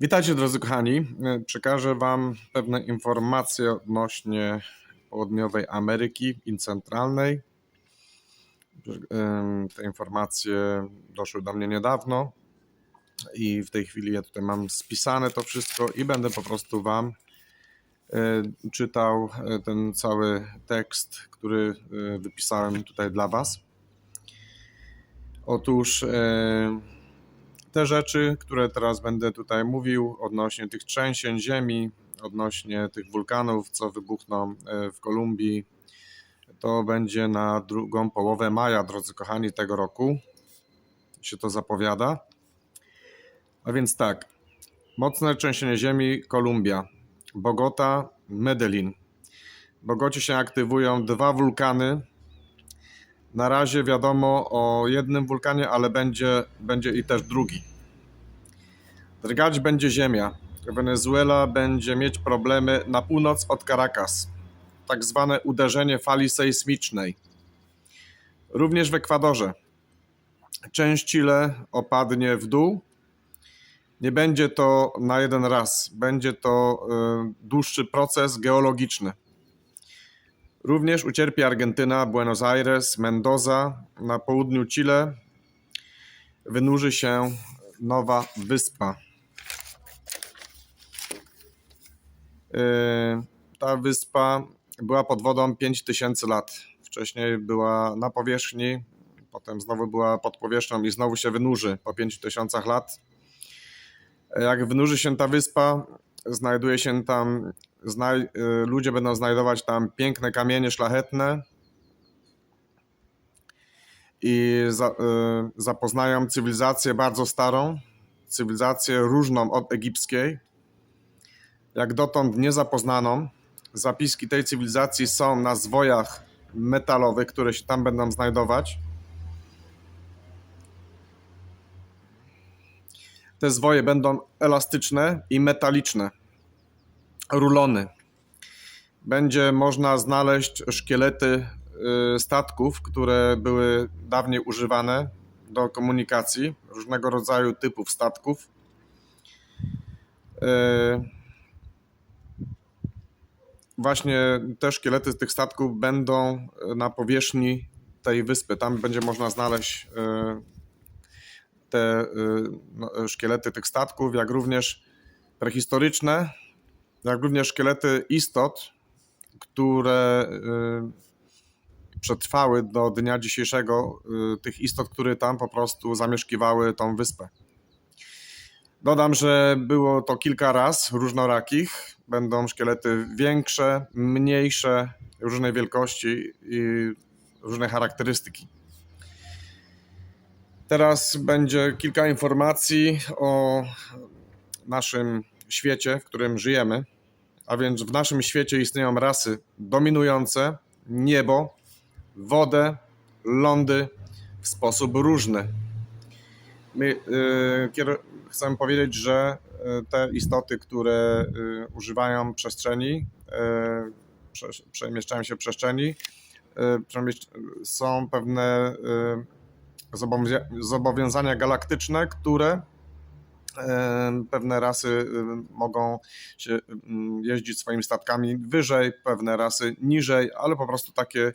Witajcie drodzy kochani. Przekażę Wam pewne informacje odnośnie południowej Ameryki i centralnej. Te informacje doszły do mnie niedawno i w tej chwili ja tutaj mam spisane to wszystko i będę po prostu Wam e, czytał e, ten cały tekst, który e, wypisałem tutaj dla Was. Otóż e, te rzeczy, które teraz będę tutaj mówił odnośnie tych trzęsień ziemi, odnośnie tych wulkanów, co wybuchną e, w Kolumbii, to będzie na drugą połowę maja, drodzy kochani, tego roku. Się to zapowiada. A więc tak, mocne trzęsienie ziemi, Kolumbia, Bogota, Medellin. W Bogocie się aktywują dwa wulkany. Na razie wiadomo o jednym wulkanie, ale będzie, będzie i też drugi. Drgać będzie ziemia. Wenezuela będzie mieć problemy na północ od Caracas. Tak zwane uderzenie fali sejsmicznej. Również w Ekwadorze. Część Chile opadnie w dół. Nie będzie to na jeden raz, będzie to y, dłuższy proces geologiczny. Również ucierpi Argentyna, Buenos Aires, Mendoza. Na południu Chile wynurzy się nowa wyspa. Yy, Ta wyspa była pod wodą 5000 lat. Wcześniej była na powierzchni, potem znowu była pod powierzchnią i znowu się wynurzy po 5000 lat. Jak wynurzy się ta wyspa, znajduje się tam, znaj, yy, ludzie będą znajdować tam piękne kamienie szlachetne i za, yy, zapoznają cywilizację bardzo starą, cywilizację różną od egipskiej jak dotąd niezapoznaną. Zapiski tej cywilizacji są na zwojach metalowych, które się tam będą znajdować. Te zwoje będą elastyczne i metaliczne. Rulony. Będzie można znaleźć szkielety y, statków, które były dawniej używane do komunikacji, różnego rodzaju typów statków. Y, właśnie te szkielety z tych statków będą na powierzchni tej wyspy. Tam będzie można znaleźć e, te no, szkielety tych statków, jak również prehistoryczne, jak również szkielety istot, które e, przetrwały do dnia dzisiejszego, tych istot, które tam po prostu zamieszkiwały tą wyspę. Dodam, że było to kilka raz różnorakich. Będą szkielety większe, mniejsze, różnej wielkości i różne charakterystyki. Teraz będzie kilka informacji o naszym świecie, w którym żyjemy. A więc w naszym świecie istnieją rasy dominujące niebo, wodę, lądy w sposób różny. My yy, powiedzieć, że y, te istoty, które y, używają przestrzeni, y, prze, przemieszczają się w przestrzeni, y, są pewne y, zobowiązania galaktyczne, które pewne rasy y, mogą się, y, jeździć swoimi statkami wyżej, pewne rasy niżej, ale po prostu takie,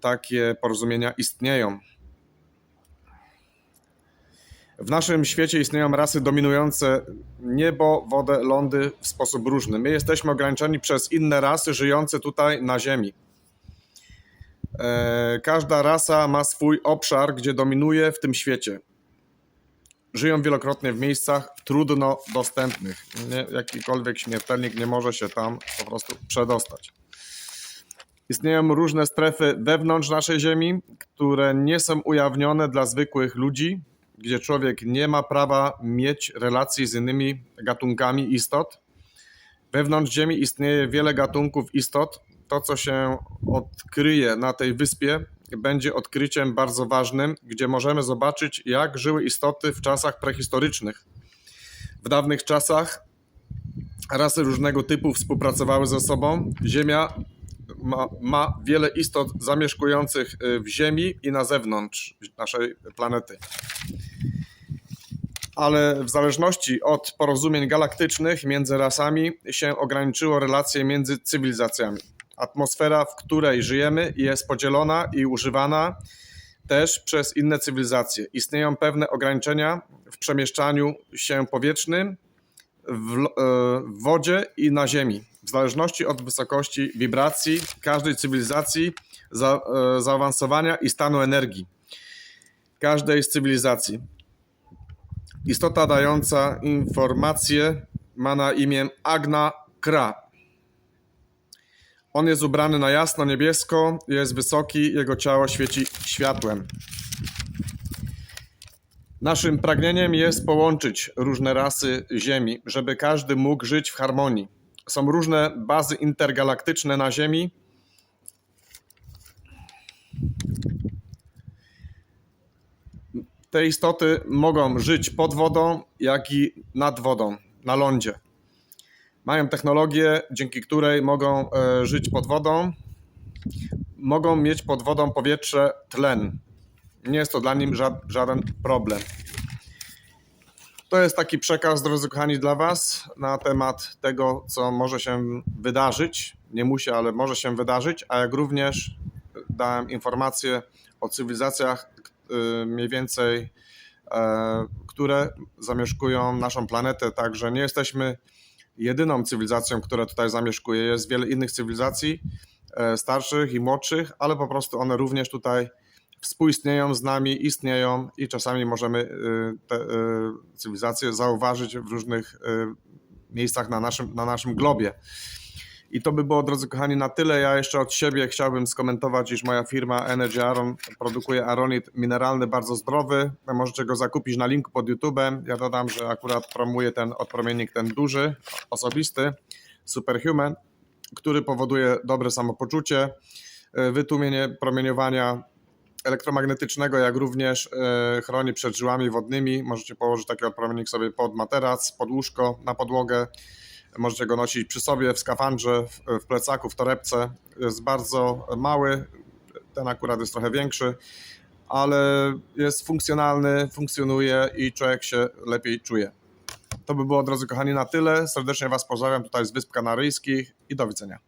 takie porozumienia istnieją. W naszym świecie istnieją rasy dominujące niebo, wodę, lądy w sposób różny. My jesteśmy ograniczeni przez inne rasy żyjące tutaj na Ziemi. E, Każda rasa ma swój obszar, gdzie dominuje w tym świecie. Żyją wielokrotnie w miejscach trudno dostępnych. Nie, jakikolwiek śmiertelnik nie może się tam po prostu przedostać. Istnieją różne strefy wewnątrz naszej Ziemi, które nie są ujawnione dla zwykłych ludzi, gdzie człowiek nie ma prawa mieć relacji z innymi gatunkami istot. Wewnątrz Ziemi istnieje wiele gatunków istot. To, co się odkryje na tej wyspie, będzie odkryciem bardzo ważnym, gdzie możemy zobaczyć, jak żyły istoty w czasach prehistorycznych. W dawnych czasach rasy różnego typu współpracowały ze sobą. Ziemia ma, ma wiele istot zamieszkujących y, w Ziemi i na zewnątrz naszej planety. ale w zależności od porozumień galaktycznych między rasami się ograniczyło relacje między cywilizacjami. Atmosfera, w której żyjemy, jest podzielona i używana też przez inne cywilizacje. Istnieją pewne ograniczenia w przemieszczaniu się powietrznym, w, e, w wodzie i na ziemi. W zależności od wysokości wibracji każdej cywilizacji, za, e, zaawansowania i stanu energii każdej z cywilizacji. Istota dająca informacje ma na imię Agna Kra. On jest ubrany na jasno niebiesko, jest wysoki, jego ciało świeci światłem. Naszym pragnieniem jest połączyć różne rasy Ziemi, żeby każdy mógł żyć w harmonii. Są różne bazy intergalaktyczne na Ziemi. Te istoty mogą żyć pod wodą, jak i nad wodą, na lądzie. Mają technologię, dzięki której mogą e, żyć pod wodą. Mogą mieć pod wodą powietrze, tlen. Nie jest to dla nich ża- żaden problem. To jest taki przekaz, drodzy kochani, dla Was na temat tego, co może się wydarzyć. Nie musi, ale może się wydarzyć, a jak również dałem informacje o cywilizacjach y, mniej więcej, e, które zamieszkują naszą planetę. Także nie jesteśmy jedyną cywilizacją, która tutaj zamieszkuje. Jest wiele innych cywilizacji, e, starszych i młodszych, ale po prostu one również tutaj współistnieją z nami, istnieją i czasami możemy y, te y, cywilizacje zauważyć w różnych miejscach na naszym, na naszym globie. I to by było, drodzy kochani, na tyle. Ja jeszcze od siebie chciałbym skomentować, iż moja firma Energy Aron produkuje aronit mineralny, bardzo zdrowy. Możecie go zakupić na linku pod YouTube'em. Ja dodam, że akurat promuję ten odpromiennik, ten duży, osobisty, Superhuman, który powoduje dobre samopoczucie, y, wytłumienie promieniowania elektromagnetycznego, jak również e, chroni przed żyłami wodnymi. Możecie położyć taki odpromiennik sobie pod materac, pod łóżko, na podłogę. Możecie go nosić przy sobie, w skafandrze, w, plecaku, w torebce. Jest bardzo mały, ten akurat jest trochę większy, ale jest funkcjonalny, funkcjonuje i człowiek się lepiej czuje. To by było, drodzy kochani, na tyle. Serdecznie Was pozdrawiam tutaj z Wysp Kanaryjskich i do widzenia.